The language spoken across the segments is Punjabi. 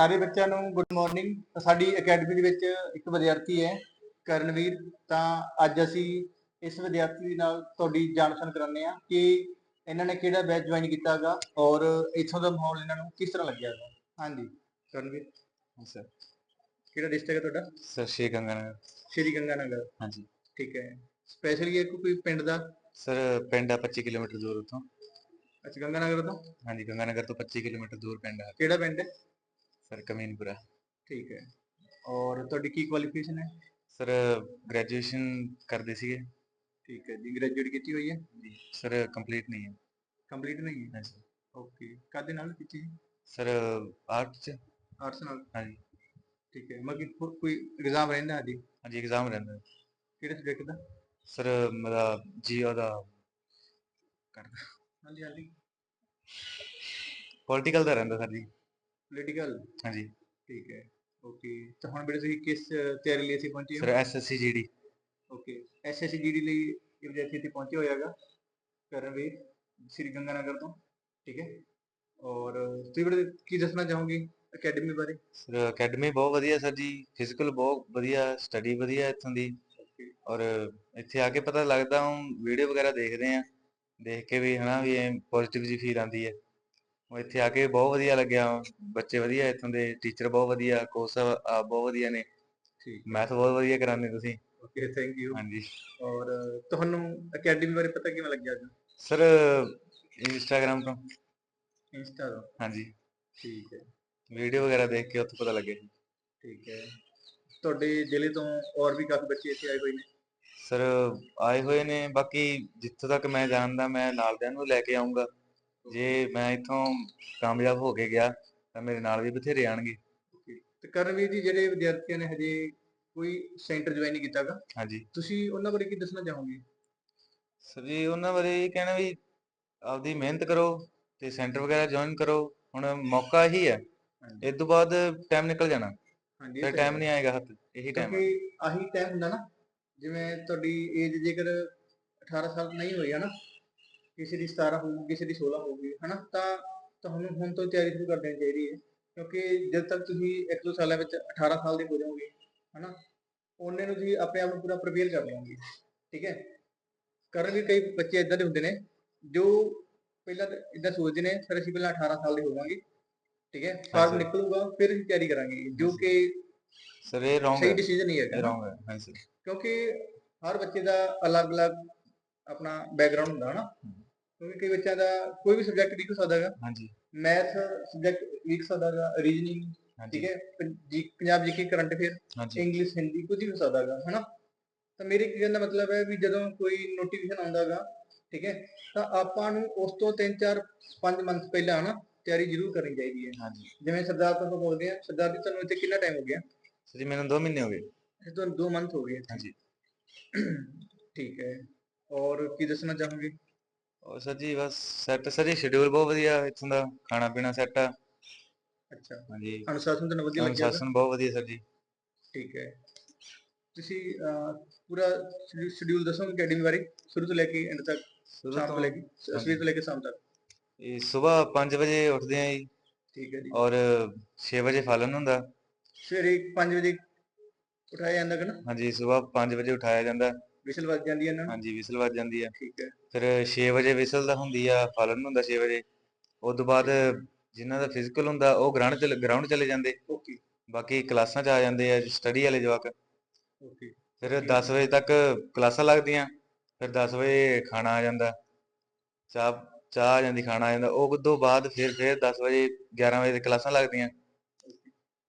ਸਾਰੇ ਬੱਚਿਆਂ ਨੂੰ ਗੁੱਡ ਮਾਰਨਿੰਗ ਸਾਡੀ ਅਕੈਡਮੀ ਦੇ ਵਿੱਚ ਇੱਕ ਵਿਦਿਆਰਥੀ ਹੈ ਕਰਨਵੀਰ। ਤਾਂ ਅੱਜ ਅਸੀਂ ਇਸ ਵਿਦਿਆਰਥੀ ਨਾਲ ਤੁਹਾਡੀ ਜਾਣ ਪਛਾਣ ਕਰਾਉਂਦੇ ਆ ਕਿ ਇਹਨਾਂ ਨੇ ਕਿਹੜਾ ਬੈਚ ਜੁਆਇਨ ਕੀਤਾਗਾ ਔਰ ਇੱਥੋਂ ਦਾ ਮਾਹੌਲ ਇਹਨਾਂ ਨੂੰ ਕਿਸ ਤਰ੍ਹਾਂ ਲੱਗਿਆਗਾ ਹਾਂਜੀ ਕਰਨਵੀਰ। ਸਰ। ਕਿਹੜਾ ਡਿਸਟ੍ਰਿਕਟ ਹੈ ਤੁਹਾਡਾ? ਸਰ ਸ਼੍ਰੀ ਗੰਗਾਨਗਰ। ਸ਼੍ਰੀ ਗੰਗਾਨਗਰ। ਹਾਂਜੀ। ਠੀਕ ਹੈ। ਸਪੈਸ਼ਲੀ ਇਹ ਕੋਈ ਪਿੰਡ ਦਾ? ਸਰ ਪਿੰਡ ਆ 25 ਕਿਲੋਮੀਟਰ ਦੂਰ ਉਤੋਂ ਅੱਛਾ ਗੰਗਾਨਗਰ ਤੋਂ? ਹਾਂਜੀ ਗੰਗਾਨਗਰ ਤੋਂ 25 ਕਿਲੋਮੀਟਰ ਦੂਰ ਪਿੰਡ ਆ। ਕਿਹੜਾ ਪਿੰਡ ਹੈ? ਸਰ ਕਮੀਨਪੁਰਾ ਠੀਕ ਹੈ। ਔਰ ਤੁਹਾਡੀ ਕੀ ਕੁਆਲੀਫਿਕੇਸ਼ਨ ਹੈ? ਸਰ ਗ੍ਰੈਜੂਏਸ਼ਨ ਕਰਦੇ ਸੀਗੇ। ਠੀਕ ਹੈ ਜੀ। ਗ੍ਰੈਜੂਏਟ ਕੀਤੀ ਹੋਈ ਹੈ? ਜੀ। ਸਰ ਕੰਪਲੀਟ ਨਹੀਂ ਹੈ। ਕੰਪਲੀਟ ਨਹੀਂ ਹੈ? ਹਾਂਜੀ ਓਕੇ ਕਾਦੇ ਨਾਲ ਕੀਤੀ ਸਰ ਆਰਟ ਚ। ਆਰਟਸ ਨਾਲ? ਹਾਂਜੀ। ਠੀਕ ਹੈ। ਹੋਰ ਕੋਈ ਐਗਜ਼ਾਮ ਰਹਿੰਦਾ ਹੈ ਜੀ ਹਾਂਜੀ ਐਗਜ਼ਾਮ ਰਹਿੰਦਾ। ਕਿਹੜੇ ਸਬਜੈਕਟ ਦਾ? ਸਰ ਮੇਰਾ ਜੀਓ ਦਾ ਕਰਦਾ। ਹਾਂਜੀ ਹਾਂਜੀ। ਪੋਲੀਟੀਕਲ ਦਾ ਰਹਿੰਦਾ ਸਰ ਜੀ। ਪੋਲੀਟੀਕਲ ਹਾਂਜੀ। ਠੀਕ ਹੈ। ਓਕੇ ਤਾਂ ਹੁਣ ਬੇਟੇ ਤੁਸੀਂ ਕਿਸ ਤਿਆਰੀ ਲਈ ਅਸੀਂ ਪਹੁੰਚੇ ਸਰ ਹੋ SSC GD okay SSC GD ਲਈ ਇਹ ਵਿਦਿਆਰਥੀ ਇੱਥੇ ਪਹੁੰਚੇ ਹੋਇਆਗਾ ਕਰਨਵੀਰ ਸ੍ਰੀ ਗੰਗਾਨਗਰ ਤੋਂ। ਠੀਕ ਹੈ। ਔਰ ਤੁਸੀਂ ਬੇਟੇ ਕੀ ਦੱਸਣਾ ਚਾਹੋਗੇ ਅਕੈਡਮੀ ਬਾਰੇ? ਸਰ ਅਕੈਡਮੀ ਬਹੁਤ ਵਧੀਆ ਸਰ ਜੀ। ਫਿਜ਼ੀਕਲ ਬਹੁਤ ਵਧੀਆ ਸਟੱਡੀ ਵਧੀਆ ਇੱਥੋਂ ਦੀ। ਔਰ ਇੱਥੇ ਆ ਕੇ ਪਤਾ ਲੱਗਦਾ ਹੁਣ ਵੀਡੀਓ ਵਗੈਰਾ ਦੇਖਦੇ ਆ ਦੇਖ ਕੇ ਵੀ ਹਨਾ ਵੀ ਪੋਜ਼ਿਟਿਵ ਜੀ ਫੀਲ ਆਉਂਦੀ ਹੈ। ਉਹ ਇੱਥੇ ਆ ਕੇ ਬਹੁਤ ਵਧੀਆ ਲੱਗਿਆ। ਬੱਚੇ ਵਧੀਆ ਇੱਥੋਂ ਦੇ ਟੀਚਰ ਬਹੁਤ ਵਧੀਆ ਕੋਚ ਸਾਹਿਬ ਬਹੁਤ ਵਧੀਆ ਨੇ। ਠੀਕ। ਮੈਥ ਬਹੁਤ ਵਧੀਆ ਕਰਾਉਂਦੇ ਤੁਸੀਂ। ਓਕੇ ਥੈਂਕ ਯੂ ਹਾਂਜੀ। ਔਰ ਤੁਹਾਨੂੰ ਅਕੈਡਮੀ ਬਾਰੇ ਪਤਾ ਕਿਵੇਂ ਲੱਗਿਆ ਜੀ ਸਰ ਇੰਸਟਾਗ੍ਰਾਮ ਤੋਂ। ਇੰਸਟਾ ਤੋਂ? ਹਾਂਜੀ। ਠੀਕ ਹੈ। ਵੀਡੀਓ ਵਗੈਰਾ ਦੇਖ ਕੇ ਉੱਥੇ ਪਤਾ ਲੱਗਿਆ। ਠੀਕ ਹੈ। ਤੁਹਾਡੇ ਜ਼ਿਲ੍ਹੇ ਤੋਂ ਹੋਰ ਵੀ ਕਾਫੀ ਬੱਚੇ ਇੱਥੇ ਆਏ ਹੋਏ ਨੇ? ਸਰ ਆਏ ਹੋਏ ਨੇ। ਬਾਕੀ ਜਿੱਥੋਂ ਤੱਕ ਮੈਂ ਜਾਣਦਾ ਮੈਂ ਨਾਲਦਿਆਂ ਨੂੰ ਲੈ ਕੇ ਆਉਂਗਾ ਜੇ ਮੈਂ ਇੱਥੋਂ ਕਾਮਯਾਬ ਹੋ ਕੇ ਗਿਆ ਤਾਂ ਮੇਰੇ ਨਾਲ ਵੀ ਬਥੇਰੇ ਆਣਗੇ ਤੇ ਕਰਨਵੀਰ ਜੀ ਜਿਹੜੇ ਵਿਦਿਆਰਥੀਆਂ ਨੇ ਹਜੇ ਕੋਈ ਸੈਂਟਰ ਜੁਆਇਨ ਨਹੀਂ ਕੀਤਾਗਾ ਹਾਂਜੀ। ਤੁਸੀਂ ਉਹਨਾਂ ਬਾਰੇ ਕੀ ਦੱਸਣਾ ਚਾਹੋਗੇ? ਸਰ ਜੀ ਉਹਨਾਂ ਬਾਰੇ ਇਹ ਕਹਿਣਾ ਵੀ ਆਪਦੀ ਮਿਹਨਤ ਕਰੋ ਤੇ ਸੈਂਟਰ ਵਗੈਰਾ ਜੁਆਇਨ ਕਰੋ। ਹੁਣ ਮੌਕਾ ਹੀ। ਹੈ। ਇਸ ਤੋਂ ਬਾਅਦ ਟਾਈਮ ਨਿਕਲ ਜਾਣਾ। ਹਾਂਜੀ ਫਿਰ ਟਾਈਮ ਨਹੀਂ ਆਏਗਾ ਹੱਥ ਇਹੀ ਟਾਈਮ ਹੈ ਆਹੀ ਟਾਈਮ ਹੁੰਦਾ ਨਾ ਜਿਵੇਂ ਤੁਹਾਡੀ ਏਜ ਜੇਕਰ 18 ਸਾਲ ਨਹੀਂ ਹੋਈ ਹੈ ਨਾ ਕਿਸੇ ਦੀ 17 ਹੋਊਗੀ ਕਿਸੇ ਦੀ 16 ਹੋਊਗੀ ਹਨਾ? ਤਾਂ ਤੁਹਾਨੂੰ ਹੁਣ ਤੋਂ ਤਿਆਰੀ ਸ਼ੁਰੂ ਕਰ ਦੇਣੀ ਚਾਹੀਦੀ ਹੈ ਕਿਉਂਕਿ ਜਦ ਤੱਕ ਤੁਸੀਂ ਇੱਕ ਦੋ ਸਾਲਾਂ ਵਿੱਚ 18 ਸਾਲ ਦੇ ਹੋ ਜਾਓਗੇ ਹਨਾ? ਉਹਨੇ ਨੂੰ ਤੁਸੀਂ ਆਪਣੇ ਆਪ ਨੂੰ ਪੂਰਾ ਪ੍ਰਪੇਅਰ ਕਰ ਲਓਗੇ ਠੀਕ ਹੈ? ਕਰਨ ਵੀ ਕਈ ਬੱਚੇ ਇਦਾਂ ਦੇ ਹੁੰਦੇ ਨੇ ਜੋ ਪਹਿਲਾਂ ਇਦਾਂ ਸੋਚਦੇ ਨੇ ਸਰ ਅਸੀਂ ਪਹਿਲਾਂ 18 ਸਾਲ ਦੇ ਹੋ ਜਾਵਾਂਗੇ ਠੀਕ ਹੈ? ਫਾਰਮ। ਨਿਕਲੂਗਾ ਫਿਰ ਅਸੀਂ ਤਿਆਰੀ ਕਰਾਂਗੇ ਜੋ ਕਿ ਸਰ ਇਹ ਰੋਂਗ ਸਹੀ ਹੈ। ਡਿਸੀਜਨ ਨਹੀਂ ਹੈਗਾ। ਨਾ। ਰੋਂਗ ਹੈ। ਹਾਂਜੀ ਕਿਉਂਕਿ ਹਰ ਬੱਚੇ ਦਾ ਅਲੱਗ-ਅਲੱਗ ਆਪਣਾ ਬੈਕਗ੍ਰਾਉਂਡ ਹੁੰਦਾ ਹਨਾ? ਕਿਉਂਕਿ ਕਈ ਬੱਚਿਆਂ ਦਾ ਕੋਈ ਵੀ ਸਬਜੈਕਟ ਵੀਕ ਹੋ ਸਕਦਾ ਹੈਗਾ। ਹਾਂਜੀ। ਮੈਥ ਸਬਜੈਕਟ ਵੀਕ ਸਕਦਾ ਹੈਗਾ ਰੀਜਨਿੰਗ ਠੀਕ ਹੈ ਜੀ- Punjab G K current affair English Hindi ਕੁਝ ਵੀ ਹੋ ਸਕਦਾ ਹੈਗਾ ਹਨਾ? ਤਾਂ ਮੇਰੇ ਕਹਿਣ ਦਾ ਮਤਲਬ ਹੈ ਵੀ ਜਦੋਂ ਕੋਈ ਨੋਟੀਫਿਕੇਸ਼ਨ ਆਉਂਦਾ ਹੈਗਾ ਠੀਕ ਹੈ ਤਾਂ ਆਪਾਂ ਨੂੰ ਉਸ ਤੋਂ 3 4 5 ਮੰਥ ਪਹਿਲਾਂ ਹਨਾ ਤਿਆਰੀ ਜ਼ਰੂਰ ਕਰਨੀ ਚਾਹੀਦੀ ਹੈ। ਹਾਂਜੀ। ਜਿਵੇਂ ਸਰਦਾਰ ਤੋਂ ਬੋਲਦੇ ਆ ਸਰਦਾਰ ਜੀ ਤੁਹਾਨੂੰ ਇੱਥੇ ਕਿੰਨਾ ਟਾਈਮ ਹੋ ਗਿਆ? ਸਰ ਜੀ ਮੈਨੂੰ 2 ਮਹੀਨੇ ਹੋ ਗਏ। ਇਹ ਤੁਹਾਨੂੰ 2 ਮੰਥ ਹੋ ਗਏ। ਹਾਂਜੀ। ਠੀਕ ਹੈ ਔਰ ਕੀ ਦੱਸਣਾ ਚਾਹੋਗੇ? ਔਰ ਸਰ ਜੀ ਬਸ ਸੈੱਟ ਸਰ ਜੀ ਸ਼ਡਿਊਲ ਬਹੁਤ ਵਧੀਆ ਇੱਥੋਂ ਦਾ ਖਾਣਾ ਪੀਣਾ ਸੈੱਟ ਆ। ਅੱਛਾ। ਹਾਂਜੀ। ਅਨੁਸ਼ਾਸਨ ਤੁਹਾਨੂੰ ਵਧੀਆ ਲੱਗਿਆ? ਅਨੁਸ਼ਾਸਨ ਬਹੁਤ ਵਧੀਆ ਸਰ ਜੀ। ਠੀਕ ਹੈ। ਤੁਸੀਂ ਅਹ, ਪੂਰਾ ਸ਼ਡਿਊਲ ਦੱਸੋਗੇ ਅਕੈਡਮੀ ਬਾਰੇ ਸ਼ੁਰੂ ਤੋਂ ਲੈ ਕੇ ਐਂਡ ਤੱਕ ਸ਼ੁਰੂ ਸ਼ਾਮ ਤੋਂ ਲੈ ਕੇ ਸਵੇਰ ਤੋਂ ਲੈ ਕੇ ਸ਼ਾਮ ਤੱਕ? ਇਹ ਸਵੇਰ 5 ਵਜੇ ਉੱਠਦੇ ਆ ਜੀ। ਠੀਕ ਹੈ ਜੀ। ਔਰ 6 ਵਜੇ ਫਾਲਨ ਹੁੰਦਾ। ਸਵੇਰੇ 5 ਵਜੇ ਉਠਾਇਆ ਜਾਂਦਾ ਕਿ ਨਾ? ਹਾਂਜੀ ਸਵੇਰ 5 ਵਜੇ ਉਠਾਇਆ ਜਾਂਦਾ। ਵਿਸ਼ਲ ਵੱਜ ਜਾਂਦੀ ਹੈ ਨਾ? ਹਾਂਜੀ ਵਿਸਲ ਵੱਜ ਜਾਂਦੀ ਆ ਠੀਕ ਹੈ। ਫਿਰ 6 ਵਜੇ ਵਿਸਲ ਦਾ ਹੁੰਦੀ ਆ ਫਾਲਨ ਹੁੰਦਾ 6 ਵਜੇ। ਉਸ ਤੋਂ ਬਾਅਦ ਜਿਨ੍ਹਾਂ ਦਾ ਫਿਜ਼ੀਕਲ ਹੁੰਦਾ ਉਹ ਗਰਾਊਂਡ ਚ ਗਰਾਊਂਡ ਚਲੇ ਜਾਂਦੇ। ਓਕੇ। ਬਾਕੀ ਕਲਾਸਾਂ ਚ ਆ ਜਾਂਦੇ ਆ ਸਟੱਡੀ ਵਾਲੇ ਜਵਾਕ। ਓਕੇ। ਫਿਰ 10 ਵਜੇ ਤੱਕ ਕਲਾਸਾਂ ਲੱਗਦੀਆਂ ਫਿਰ 10 ਵਜੇ ਖਾਣਾ ਆ ਜਾਂਦਾ। ਚਾਹ ਚਾਹ ਆ ਜਾਂਦੀ ਖਾਣਾ ਆ ਜਾਂਦਾ। ਉਹ ਤੋਂ ਬਾਅਦ ਫਿਰ ਫਿਰ 10 ਵਜੇ 11 ਵਜੇ ਕਲਾਸਾਂ ਲੱਗਦੀਆਂ।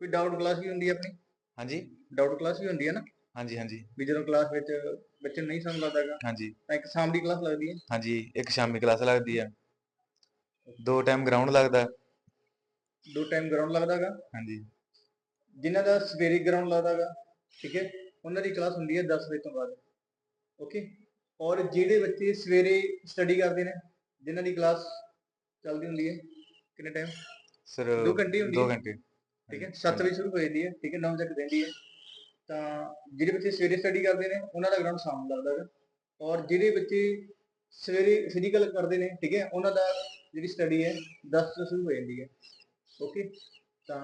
ਕੋਈ ਡਾਊਟ ਕਲਾਸ ਵੀ ਹੁੰਦੀ ਹੈ ਆਪਣੀ? ਹਾਂਜੀ। ਡਾਊਟ ਕਲਾਸ ਵੀ ਹੁੰਦੀ ਹੈ ਨਾ? ਹਾਂਜੀ ਹਾਂਜੀ। ਵੀ ਜਦੋਂ ਕਲਾਸ ਵਿੱਚ ਬੱਚੇ ਨਹੀਂ ਸਮਝ ਲੱਗਦਾ ਹੈਗਾ ਹਾਂਜੀ। ਤਾਂ ਇੱਕ ਸ਼ਾਮ ਦੀ ਕਲਾਸ ਲੱਗਦੀ ਹੈ। ਹਾਂਜੀ ਇੱਕ ਸ਼ਾਮੀ ਕਲਾਸ ਲੱਗਦੀ ਆ ਦੋ ਟਾਈਮ ਗਰਾਊਂਡ ਲੱਗਦਾ ਦੋ ਟਾਈਮ ਗਰਾਊਂਡ ਲੱਗਦਾ ਹੈਗਾ। ਹਾਂਜੀ। ਜਿਨ੍ਹਾਂ ਦਾ ਸਵੇਰੇ ਗਰਾਊਂਡ ਲੱਗਦਾ ਹੈਗਾ ਠੀਕ ਹੈ ਉਹਨਾਂ ਦੀ ਕਲਾਸ ਹੁੰਦੀ ਹੈ 10 ਵਜੇ ਤੋਂ ਬਾਅਦ। ਓਕੇ ਔਰ ਜਿਹੜੇ ਬੱਚੇ ਸਵੇਰੇ ਸਟੱਡੀ ਕਰਦੇ ਨੇ ਜਿਨ੍ਹਾਂ ਦੀ ਕਲਾਸ ਚੱਲਦੀ ਹੁੰਦੀ ਹੈ ਕਿੰਨੇ ਟਾਈਮ ਸਰ ਦੋ ਘੰਟੇ ਹੁੰਦੀ 2 ਹੈ। ਘੰਟੇ। ਠੀਕ ਹੈ 7 ਵਜੇ ਸ਼ੁਰੂ ਹੋ ਜਾਂਦੀ ਹੈ ਠੀਕ ਹੈ 9 ਵਜੇ ਤੱਕ ਰਹਿੰਦੀ ਹੈ। ਤਾਂ ਜਿਹੜੇ ਬੱਚੇ ਸਵੇਰੇ ਸਟੱਡੀ ਕਰਦੇ ਨੇ ਉਹਨਾਂ ਦਾ ਗਰਾਊਂਡ ਸ਼ਾਮ ਨੂੰ ਲੱਗਦਾ ਹੈਗਾ। ਔਰ ਜਿਹੜੇ ਬੱਚੇ ਸਵੇਰੇ ਫਿਜ਼ੀਕਲ ਕਰਦੇ ਨੇ ਠੀਕ ਹੈ ਉਹਨਾਂ ਦਾ ਜਿਹੜੀ ਸਟੱਡੀ ਹੈ 10 ਤੋਂ ਸ਼ੁਰੂ ਹੋ ਜਾਂਦੀ ਹੈ। ਓਕੇ ਤਾਂ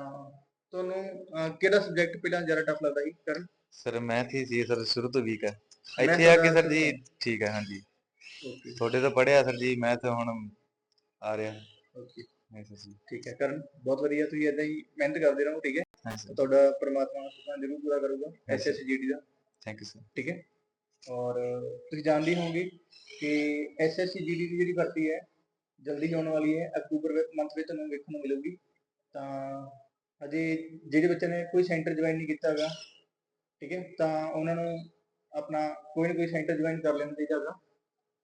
ਤੁਹਾਨੂੰ ਅਹ, ਕਿਹੜਾ ਸਬਜੈਕਟ ਪਹਿਲਾਂ ਜ਼ਿਆਦਾ ਟਫ ਲੱਗਦਾ ਸੀ ਕਰਨ? ਸਰ ਮੈਥ ਹੀ ਸੀ ਸਰ ਸ਼ੁਰੂ ਤੋਂ ਵੀਕ ਹੈ ਇੱਥੇ ਆ ਕੇ ਸਰ ਜੀ ਠੀਕ ਹੈ ਹਾਂਜੀ। ਓਕੇ ਤੁਹਾਡੇ ਤੋਂ ਪੜਿਆ ਸਰ ਜੀ ਮੈਥ ਹੁਣ ਆ ਰਿਹਾ। ਓਕੇ ਹੈ ਸਰ ਜੀ। ਠੀਕ ਹੈ ਕਰਨ ਬਹੁਤ ਵਧੀਆ ਤੁਸੀਂ ਇਦਾਂ ਹੀ ਮਿਹਨਤ ਕਰਦੇ ਰਹੋ ਠੀਕ ਹੈ। ਸਰ ਤੁਹਾਡਾ ਪ੍ਰਮਾਤਮਾ ਸੁਪਨਾ ਜ਼ਰੂਰ ਪੂਰਾ ਕਰੂਗਾ. ਐਸਐਸਜੀਡੀ ਦਾ। ਥੈਂਕ ਯੂ ਸਰ ਠੀਕ ਹੈ? ਔਰ ਤੁਸੀਂ ਜਾਣਦੇ ਹੋਵੋਗੇ ਕਿ ਐਸਐਸਜੀਡੀ ਦੀ ਜਿਹੜੀ ਭਰਤੀ ਹੈ ਜਲਦੀ ਆਉਣ ਵਾਲੀ ਹੈ ਅਕਤੂਬਰ ਮੰਥ ਵਿੱਚ ਤੁਹਾਨੂੰ ਵੇਖਣ ਨੂੰ ਮਿਲੂਗੀ। ਤਾਂ ਅਜੇ ਜਿਹੜੇ ਬੱਚੇ ਨੇ ਕੋਈ ਸੈਂਟਰ ਜੁਆਇਨ ਨਹੀਂ ਕੀਤਾ ਹੈਗਾ ਠੀਕ ਹੈ? ਤਾਂ ਉਹਨਾਂ ਨੂੰ ਆਪਣਾ ਕੋਈ ਨਾ ਕੋਈ ਸੈਂਟਰ ਜੁਆਇਨ ਕਰ ਲੈਣਾ ਚਾਹੀਦਾ ਹੈਗਾ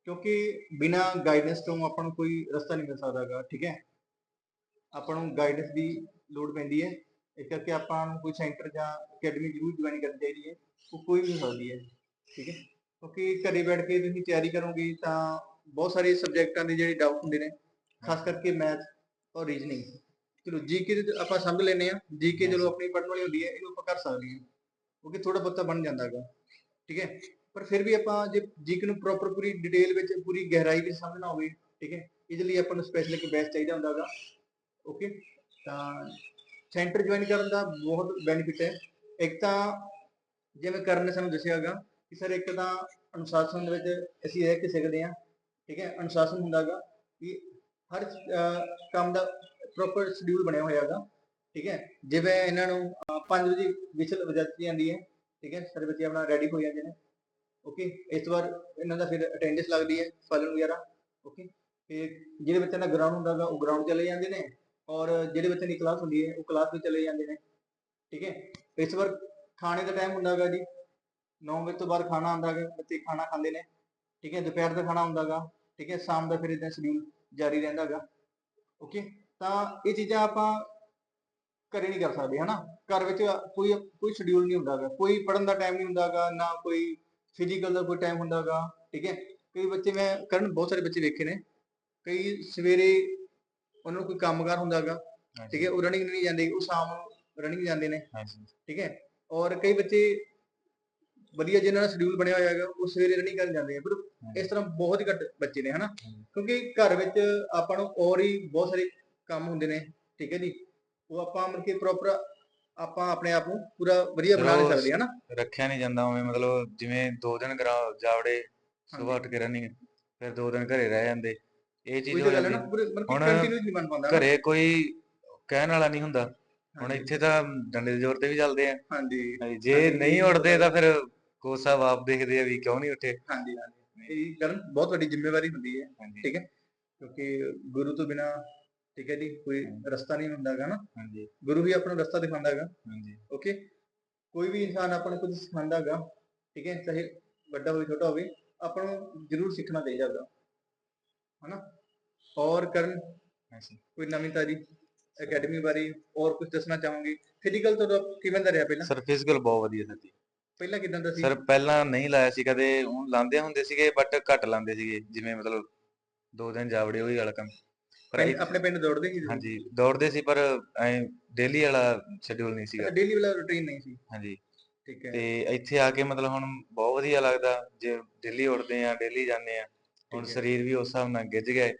ਕਿਉਂਕਿ ਬਿਨਾ ਗਾਈਡੈਂਸ ਤੋਂ ਆਪਾਂ ਨੂੰ ਕੋਈ ਰਸਤਾ ਨਹੀਂ ਮਿਲ ਸਕਦਾ ਹੈਗਾ ਠੀਕ ਹੈ? ਆਪਾਂ ਨੂੰ ਗਾਈਡੈਂਸ ਦੀ ਲੋੜ ਪੈਂਦੀ ਹੈ। ਇਸ ਕਰਕੇ ਆਪਾਂ ਨੂੰ ਕੋਈ ਸੈਂਟਰ ਜਾਂ ਅਕੈਡਮੀ ਜ਼ਰੂਰ ਜੁਆਇਨ ਕਰਨੀ ਚਾਹੀਦੀ ਹੈ ਉਹ ਕੋਈ ਵੀ ਹੋ ਸਕਦੀ ਹੈ ਠੀਕ ਹੈ? ਕਿਉਂਕਿ ਘਰੇ ਬੈਠ ਕੇ ਤੁਸੀਂ ਤਿਆਰੀ ਕਰੋਗੇ ਤਾਂ ਬਹੁਤ ਸਾਰੇ ਸਬਜੈਕਟਾਂ ਦੇ ਜਿਹੜੇ ਡਾਊਟ ਹੁੰਦੇ ਨੇ ਖਾਸ ਕਰਕੇ ਮੈਥ ਔਰ ਰੀਜ਼ਨਿੰਗ ਚਲੋ ਜੀਕੇ ਦੇ ਆਪਾਂ ਸਮਝ ਲੈਨੇ ਆ ਜੀਕੇ ਚਲੋ ਆਪਣੀ ਪੜ੍ਹਨ ਵਾਲੀ ਹੁੰਦੀ ਹੈ ਇਹਨੂੰ ਆਪਾਂ ਕਰ ਸਕਦੇ ਹਾਂ ਕਿਉਂਕਿ ਥੋੜਾ ਬਹੁਤਾ ਬਣ ਜਾਂਦਾ ਹੈਗਾ ਠੀਕ ਹੈ? ਪਰ ਫਿਰ ਵੀ ਆਪਾਂ ਜੇ ਜੀਕੇ ਨੂੰ ਪ੍ਰੋਪਰ ਪੂਰੀ ਡਿਟੇਲ ਵਿੱਚ ਪੂਰੀ ਗਹਿਰਾਈ ਵਿੱਚ ਸਮਝਣਾ ਹੋਵੇ ਠੀਕ ਹੈ? ਇਹਦੇ ਲਈ ਆਪਾਂ ਨੂੰ ਸਪੈਸ਼ਲ ਇੱਕ ਬੈਚ ਚਾਹੀਦਾ ਹੁੰਦਾ ਹੈਗਾ ਓਕੇ ਤਾਂ ਸੈਂਟਰ ਜੁਆਇਨ ਕਰਨ ਦਾ ਬਹੁਤ ਬੈਨੀਫਿਟ ਹੈ। ਇੱਕ ਤਾਂ ਜਿਵੇਂ ਕਰਨ ਨੇ ਸਾਨੂੰ ਦੱਸਿਆ ਹੈਗਾ ਕਿ ਸਰ ਇੱਕ ਤਾਂ ਅਨੁਸ਼ਾਸਨ ਦੇ ਵਿੱਚ ਅਸੀਂ ਰਹਿ ਕੇ ਸਿੱਖਦੇ ਹਾਂ, ਠੀਕ ਹੈ, ਅਨੁਸ਼ਾਸਨ ਹੁੰਦਾ ਹੈਗਾ ਕਿ ਹਰ ਕੰਮ ਦਾ ਪ੍ਰੋਪਰ ਸ਼ਡਿਊਲ ਬਣਿਆ ਹੋਇਆ ਹੈਗਾ, ਠੀਕ ਹੈ। ਜਿਵੇਂ ਇਹਨਾਂ ਨੂੰ 5 ਵਜੇ ਵਿਸਲ ਵਜਾਤੀ ਜਾਂਦੀ ਹੈ, ਠੀਕ ਹੈ ਸਾਰੇ ਬੱਚੇ ਆਪਣਾ ਰੈਡੀ ਹੋ ਜਾਂਦੇ ਨੇ ਓਕੇ ਇਸ ਵਾਰ ਇਹਨਾਂ ਦਾ ਫਿਰ ਅਟੈਂਡੈਂਸ ਲੱਗਦੀ ਹੈ ਫਾਲਨ ਵਗੈਰਾ ਓਕੇ ਫਿਰ ਜਿਹੜੇ ਬੱਚਿਆਂ ਦਾ ਗਰਾਊਂਡ ਹੁੰਦਾ ਹੈਗਾ, ਉਹ ਗਰਾਊਂਡ ਚਲੇ ਜਾਂਦੇ ਨੇ ਔਰ ਜਿਹੜੇ ਬੱਚਿਆਂ ਦੀ ਕਲਾਸ ਹੁੰਦੀ ਹੈ, ਉਹ ਕਲਾਸ ਵਿੱਚ ਚਲੇ ਜਾਂਦੇ ਨੇ। ਠੀਕ ਹੈ? ਇਸ ਵਾਰ ਖਾਣੇ ਦਾ ਟਾਈਮ ਹੁੰਦਾ ਹੈਗਾ ਜੀ। 9 ਵਜੇ ਤੋਂ ਬਾਅਦ ਖਾਣਾ ਆਉਂਦਾ ਹੈਗਾ ਬੱਚੇ ਖਾਣਾ ਖਾਂਦੇ ਨੇ। ਠੀਕ ਹੈ? ਦੁਪਹਿਰ ਦਾ ਖਾਣਾ ਹੁੰਦਾ ਹੈਗਾ ਠੀਕ ਹੈ? ਸ਼ਾਮ ਦਾ ਫਿਰ ਇਦਾਂ ਸ਼ਡਿਊਲ ਜਾਰੀ ਰਹਿੰਦਾ ਹੈਗਾ ਓਕੇ ਤਾਂ ਇਹ ਚੀਜ਼ਾਂ ਆਪਾਂ ਘਰੇ ਨਹੀਂ ਕਰ ਸਕਦੇ, ਹਨਾ? ਘਰ ਵਿੱਚ ਕੋਈ ਕੋਈ ਸ਼ਡਿਊਲ ਨਹੀਂ ਹੁੰਦਾ ਹੈਗਾ ਕੋਈ ਪੜਨ ਦਾ ਟਾਈਮ ਨਹੀਂ ਹੁੰਦਾ ਹੈਗਾ ਨਾ ਕੋਈ ਫਿਜ਼ੀਕਲ ਦਾ ਕੋਈ ਟਾਈਮ ਹੁੰਦਾ ਹੈਗਾ ਠੀਕ ਹੈ? ਕਈ ਬੱਚੇ ਮੈਂ, ਕਰਨ ਬਹੁਤ ਸਾਰੇ ਬੱਚੇ ਵੇਖੇ ਨੇ। ਕਈ ਸਵੇਰੇ ਉਹਨਾਂ ਨੂੰ ਕੋਈ ਕੰਮਕਾਰ ਹੁੰਦਾ ਹੈਗਾ ਠੀਕ ਹੈ ਉਹ ਰਨਿੰਗ ਨਹੀਂ ਜਾਂਦੇ ਉਹ ਸ਼ਾਮ ਨੂੰ ਰਨਿੰਗ ਜਾਂਦੇ ਨੇ ਹਾਂਜੀ। ਠੀਕ ਹੈ ਔਰ ਕਈ ਬੱਚੇ ਵਧੀਆ ਜਿਨ੍ਹਾਂ ਦਾ ਸ਼ਡਿਊਲ ਬਣਿਆ ਹੋਇਆ ਹੈਗਾ ਉਹ ਸਵੇਰੇ ਰਨਿੰਗ ਕਰਨ ਜਾਂਦੇ ਆ ਪਰ ਇਸ ਤਰ੍ਹਾਂ ਬਹੁਤ ਹੀ ਘੱਟ ਬੱਚੇ ਨੇ ਹਨਾ? ਕਿਉਂਕਿ ਘਰ ਵਿੱਚ ਆਪਾਂ ਨੂੰ ਹੋਰ ਹੀ ਬਹੁਤ ਸਾਰੇ ਕੰਮ ਹੁੰਦੇ ਨੇ ਠੀਕ ਹੈ ਜੀ ਉਹ ਆਪਾਂ ਮਤਲਬ ਕਿ ਪ੍ਰੋਪਰ ਆਪਾਂ ਆਪਣੇ ਆਪ ਨੂੰ ਪੂਰਾ ਵਧੀਆ ਬਣਾ ਨਹੀਂ ਚਲੋ, ਸਕਦੇ ਹਨਾ? ਰੱਖਿਆ ਨਹੀਂ ਜਾਂਦਾ ਉਵੇਂ ਮਤਲਬ ਜਿਵੇਂ ਦੋ ਦਿਨ ਜਾਵੜੇ ਸਵੇਰ ਉੱਠ ਕੇ ਰਨਿੰਗ ਫਿਰ ਦੋ ਦਿਨ ਘਰੇ ਰਹਿ ਜਾਂਦੇ ਇਹ ਚੀਜ਼ ਹੋ ਜਾਂਦੀ। ਹੁਣ। ਘਰੇ ਕੋਈ ਕਹਿਣ ਵਾਲਾ ਨਹੀਂ ਹੁੰਦਾ। ਹੁਣ ਇੱਥੇ ਤਾਂ ਡੰਡੇ ਦੇ ਜ਼ੋਰ ਤੇ ਵੀ ਚੱਲਦੇ ਆ। ਹਾਂਜੀ। ਜੇ ਨਹੀਂ ਉੱਠਦੇ ਤਾਂ ਫਿਰ ਕੋਚ ਸਾਹਿਬ ਆਪ ਦੇਖਦੇ ਆ ਵੀ ਕਿਉਂ ਨਹੀਂ ਉੱਠੇ। ਹਾਂਜੀ ਹਾਂਜੀ। ਇਹ ਗੱਲ ਬਹੁਤ ਵੱਡੀ ਜ਼ਿੰਮੇਵਾਰੀ ਹੁੰਦੀ ਹੈ। ਠੀਕ ਹੈ? ਕਿਉਂਕਿ ਗੁਰੂ ਤੋਂ ਬਿਨਾ ਠੀਕ ਹੈ ਜੀ ਕੋਈ ਰਸਤਾ ਨਹੀਂ ਹੁੰਦਾ ਹੈਗਾ ਨਾ। ਹਾਂਜੀ। ਗੁਰੂ ਹੀ ਆਪਣਾ ਰਸਤਾ ਦਿਖਾਉਂਦਾ ਹੈਗਾ। ਹਾਂਜੀ। ਓਕੇ? ਕੋਈ ਵੀ ਇਨਸਾਨ ਆਪਾਂ ਨੂੰ ਕੁਝ ਸਿਖਾਉਂਦਾ ਹੈਗਾ। ਠੀਕ ਹੈ? ਚਾਹੇ ਵੱਡਾ ਹੋਵੇ ਛੋਟਾ ਹੋਵੇ ਆਪਾਂ ਨੂੰ ਜ਼ਰੂਰ ਸਿੱਖਣਾ ਚਾਹੀਦਾ ਹਨਾ? ਔਰ ਕਰਨ। ਹਾਂਜੀ ਕੋਈ ਨਵੀਂ ਤਾਜੀ ਅਕੈਡਮੀ ਬਾਰੇ ਔਰ ਕੁਝ ਦੱਸਣਾ ਚਾਹੋਗੇ? ਫਿਜ਼ੀਕਲ ਤੁਹਾਡਾ ਕਿਵੇਂ ਦਾ ਰਿਹਾ ਪਹਿਲਾਂ? ਸਰ ਫਿਜ਼ੀਕਲ ਬਹੁਤ ਵਧੀਆ ਜੀ ਪਹਿਲਾਂ ਕਿਦਾਂ ਦਾ ਸੀ? ਸਰ ਪਹਿਲਾਂ ਨਹੀਂ ਲਾਇਆ ਸੀ ਕਦੇ। ਹੁਣ ਲਾਉਂਦੇ ਹੁੰਦੇ ਸੀਗੇ ਬਟ ਘੱਟ ਲਾਉਂਦੇ ਸੀਗੇ। ਜਿਵੇਂ ਮਤਲਬ ਦੋ ਦਿਨ ਜਾਵੜੇ ਉਹੀ ਵਾਲਾ ਕੰਮ। ਪਰ ਆਪਣੇ ਪਿੰਡ ਦੌੜਦੇ ਸੀ? ਹਾਂਜੀ ਦੌੜਦੇ ਸੀ ਪਰ ਐ ਡੇਲੀ ਵਾਲਾ ਸ਼ਡਿਊਲ ਨਹੀਂ ਸੀਗਾ। ਡੇਲੀ ਵਾਲਾ ਰੁਟੀਨ ਨਹੀਂ ਸੀ। ਹਾਂਜੀ। ਠੀਕ ਹੈ। ਤੇ ਇੱਥੇ ਆ ਕੇ ਮਤਲਬ ਹੁਣ ਬਹੁਤ ਵਧੀਆ ਲੱਗਦਾ। ਜੇ ਡੇਲੀ ਉੱਠਦੇ ਆ ਡੇਲੀ ਜਾਂਦੇ ਆ ਹੁਣ। ਸਰੀਰ ਵੀ ਉਸ ਹਿਸਾਬ ਨਾਲ ਗਿੱਜ ਗਿਆ ਹੈ।